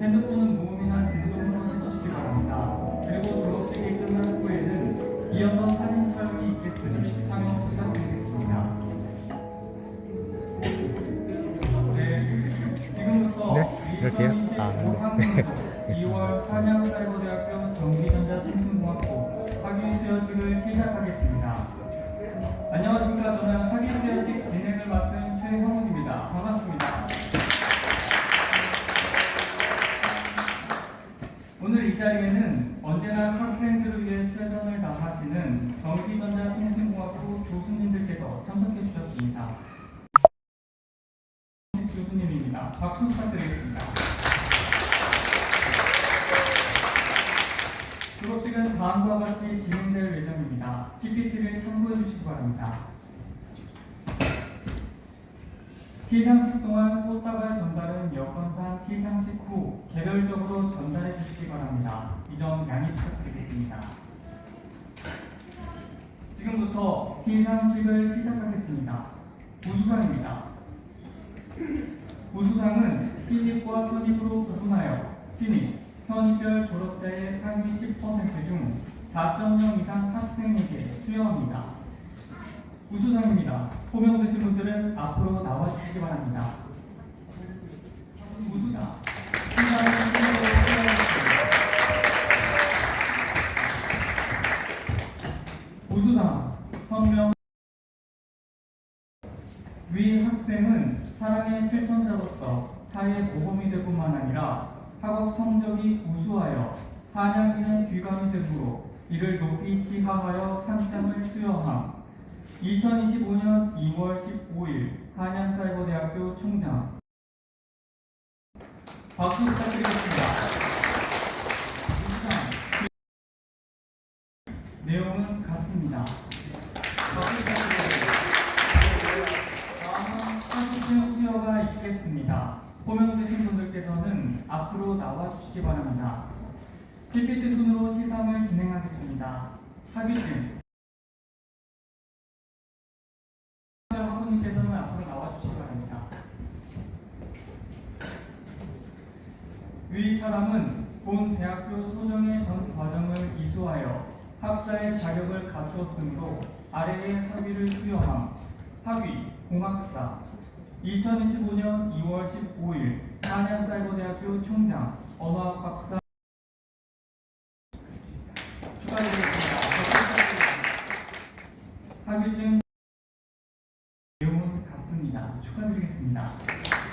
핸드폰은 무음이나 진동으로 해주시기 바랍니다. 그리고 졸업식이 끝난 후에는 이어서 사진 촬영이 있겠으니 참여 부탁드리겠습니다. 네, 지금부터 네, 이렇게요? 아, 네. 2월 한양사이버대학교 전기전자 통신공학부 학위 수여식을 시작하겠습니다. 안녕하십니까. 저는 학위 수여식 진행을 맡은 최형훈입니다. 반갑습니다. 자리에는 언제나 학생들을 위해 최선을 다하시는 전기전자 통신공학부 교수님들께서 참석해 주셨습니다. 교수님입니다. 박수 부탁드리겠습니다. 졸업식은 다음과 같이 진행될 예정입니다. PPT를 참고해 주시기 바랍니다. 시상식 동안 꽃다발 전달은 여건상 시상식 후 개별적으로 전달해 주시기 바랍니다. 이점 양해 부탁드리겠습니다. 지금부터 시상식을 시작하겠습니다. 우수상입니다. 우수상은 신입과 현입으로 구분하여 신입, 현입별 졸업자의 상위 10%중 4.0 이상 학생에게 수여합니다. 우수상입니다. 호명되신 분들은 앞으로 나와주시기 바랍니다. 우수상. 성명. 위 학생은 사랑의 실천자로서 사회 모범이 될 뿐만 아니라 학업 성적이 우수하여 한양인의 귀감이 되므로 이를 높이 지하하여 상장을 수여함. 2025년 2월 15일 한양사이버대학교 총장 박수 부탁드리겠습니다. 우수상. 내용은 같습니다. 다음은 사진 수여가 있겠습니다. 호명되신 분들께서는 앞으로 나와주시기 바랍니다. PPT 순으로 시상을 진행하겠습니다. 나와주시기 바랍니다. 위 사람은 본 대학교 소정의 전 과정을 이수하여 학사의 자격을 갖추었으므로 아래의 학위를 수여함. 학위 공학사 2025년 2월 15일 한양사이버대학교 총장 언어학 박사 축하드리겠습니다. 학위증 내용은 같습니다. 축하드리겠습니다.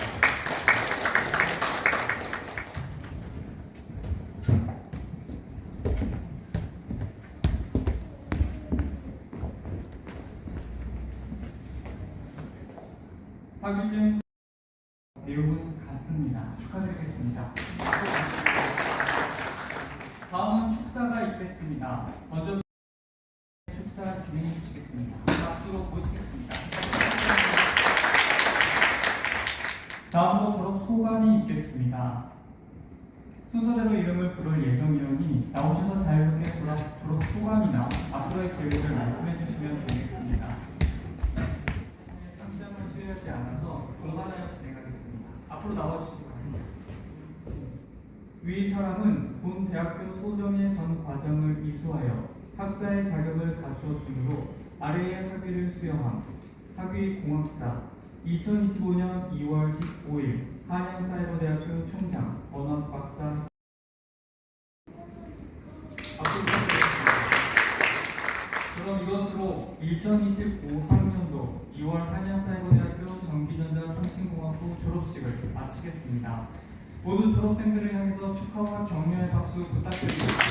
학위증 내용은 같습니다. 축하드리겠습니다. 다음은 축사가 있겠습니다. 먼저 축사 진행해 주시겠습니다. 박수로 모시겠습니다. 다음으로 졸업 소감이 있겠습니다. 순서대로 이름을 부를 예정이오니 나오셔서 자유롭게 졸업 소감이나 앞으로의 계획을 말씀해 주시면 되겠습니다. 상장을 수여하지 않아서 동반하여 진행하겠습니다. 앞으로 나와주시기 바랍니다. 위 사람은 본 대학교 소정의 전 과정을 이수하여 학사의 자격을 갖추었으므로 아래의 학위를 수여함. 학위 공학사 2025년 2월 15일 한양사이버대학교 총장 언어학 박사. 그럼 이것으로 2025 학년도 2월 한양사이버대학교 전기전자 통신공학부 졸업식을 마치겠습니다. 모든 졸업생들을 향해서 축하와 격려의 박수 부탁드리겠습니다.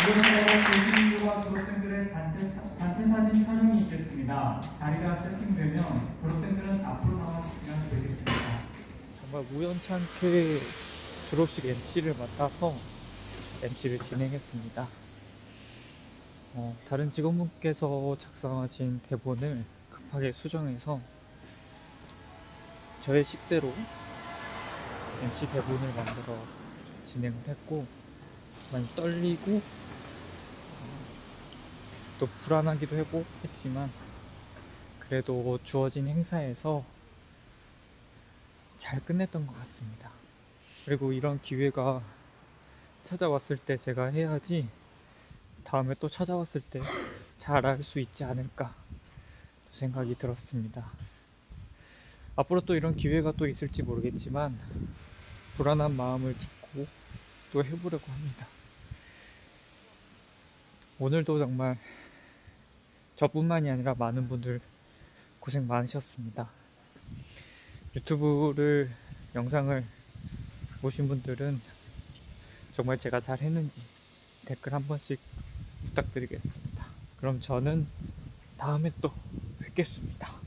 이것으로 교수님과 졸업생들의 단체, 사- 단체 사진 촬영이 있겠습니다. 자리가 세팅되면 졸업생들은 앞으로 나와주시면 되겠습니다. 정말 우연찮게 졸업식 MC를 맡아서 MC를 진행했습니다. 어, 다른 직원분께서 작성하신 대본을 급하게 수정해서 저의 식대로 MC 대본을 만들어 진행을 했고 많이 떨리고 어, 또 불안하기도 하고 했지만 그래도 주어진 행사에서 잘 끝냈던 것 같습니다. 그리고 이런 기회가 찾아왔을 때 제가 해야지 다음에 또 찾아왔을 때 잘 할 수 있지 않을까 생각이 들었습니다. 앞으로 또 이런 기회가 또 있을지 모르겠지만 불안한 마음을 딛고 또 해보려고 합니다. 오늘도 정말 저뿐만이 아니라 많은 분들 고생 많으셨습니다. 유튜브를 영상을 보신 분들은 정말 제가 잘 했는지 댓글 한 번씩 부탁드리겠습니다. 그럼 저는 다음에 또 뵙겠습니다.